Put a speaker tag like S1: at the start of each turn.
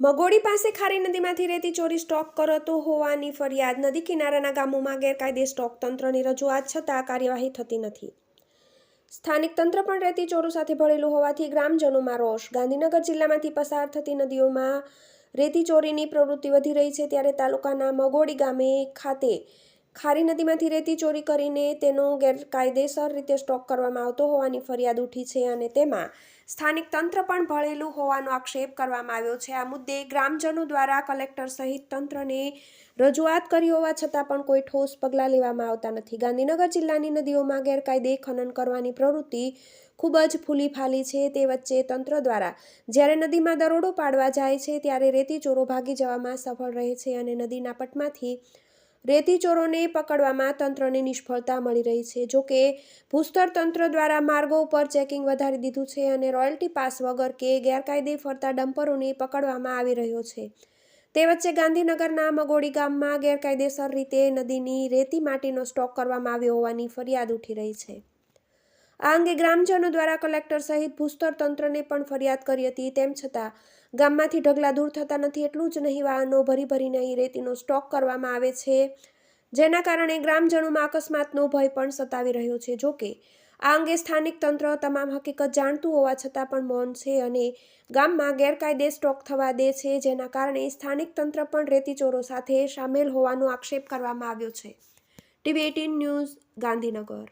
S1: મગોડી પાસે ખારી નદીમાંથી રેતી ચોરી સ્ટોક કરતો હોવાની ફરિયાદ નદી કિનારાના ગામોમાં ગેરકાયદે સ્ટોક તંત્રની રજૂઆત છતાં કાર્યવાહી થતી નથી. સ્થાનિક તંત્ર પણ રેતી ચોરો સાથે ભળેલું હોવાથી ગ્રામજનોમાં રોષ. ગાંધીનગર જિલ્લામાંથી પસાર થતી નદીઓમાં રેતી ચોરીની પ્રવૃત્તિ વધી રહી છે ત્યારે તાલુકાના મગોડી ગામે ખાતે ખારી નદીમાંથી રેતી ચોરી કરીને તેનો ગેરકાયદેસર રીતે સ્ટોક કરવામાં આવતો હોવાની ફરિયાદ ઉઠી છે અને તેમાં સ્થાનિક તંત્ર પણ ભળેલું હોવાનો આક્ષેપ કરવામાં આવ્યો છે. આ મુદ્દે ગ્રામજનો દ્વારા કલેક્ટર સહિત તંત્રને રજૂઆત કરી હોવા છતાં પણ કોઈ ઠોસ પગલાં લેવામાં આવતા નથી. ગાંધીનગર જિલ્લાની નદીઓમાં ગેરકાયદે ખનન કરવાની પ્રવૃત્તિ ખૂબ જ ફૂલી ફાલી છે. તે વચ્ચે તંત્ર દ્વારા જ્યારે નદીમાં દરોડો પાડવા જાય છે ત્યારે રેતી ચોરો ભાગી જવામાં સફળ રહે છે અને નદીના પટમાંથી રેતી ચોરોને પકડવામાં તંત્રને નિષ્ફળતા મળી રહી છે. જોકે ભૂસ્તર તંત્ર દ્વારા માર્ગો ઉપર ચેકિંગ વધારી દીધું છે અને રોયલ્ટી પાસ વગર કે ગેરકાયદે ફરતા ડમ્પરોને પકડવામાં આવી રહ્યો છે. તે વચ્ચે ગાંધીનગરના મગોડી ગામમાં ગેરકાયદેસર રીતે નદીની રેતી માટીનો સ્ટોક કરવામાં આવ્યો હોવાની ફરિયાદ ઉઠી રહી છે. આ અંગે ગ્રામજનો દ્વારા કલેક્ટર સહિત ભૂસ્તર તંત્રને પણ ફરિયાદ કરી હતી. તેમ છતાં, ગામમાંથી ઢગલા દૂર થતા નથી એટલું જ નહીં, વાહનો ભરી ભરીને અહીં રેતીનો સ્ટોક કરવામાં આવે છે. જેના કારણે ગ્રામજનોમાં અકસ્માતનો ભય પણ સતાવી રહ્યો છે. જોકે આ અંગે સ્થાનિક તંત્ર તમામ હકીકત જાણતું હોવા છતાં પણ મૌન છે અને ગામમાં ગેરકાયદે સ્ટોક થવા દે છે, જેના કારણે સ્થાનિક તંત્ર પણ રેતીચોરો સાથે સામેલ હોવાનો આક્ષેપ કરવામાં આવ્યો છે. TV eighteen news Gandhinagar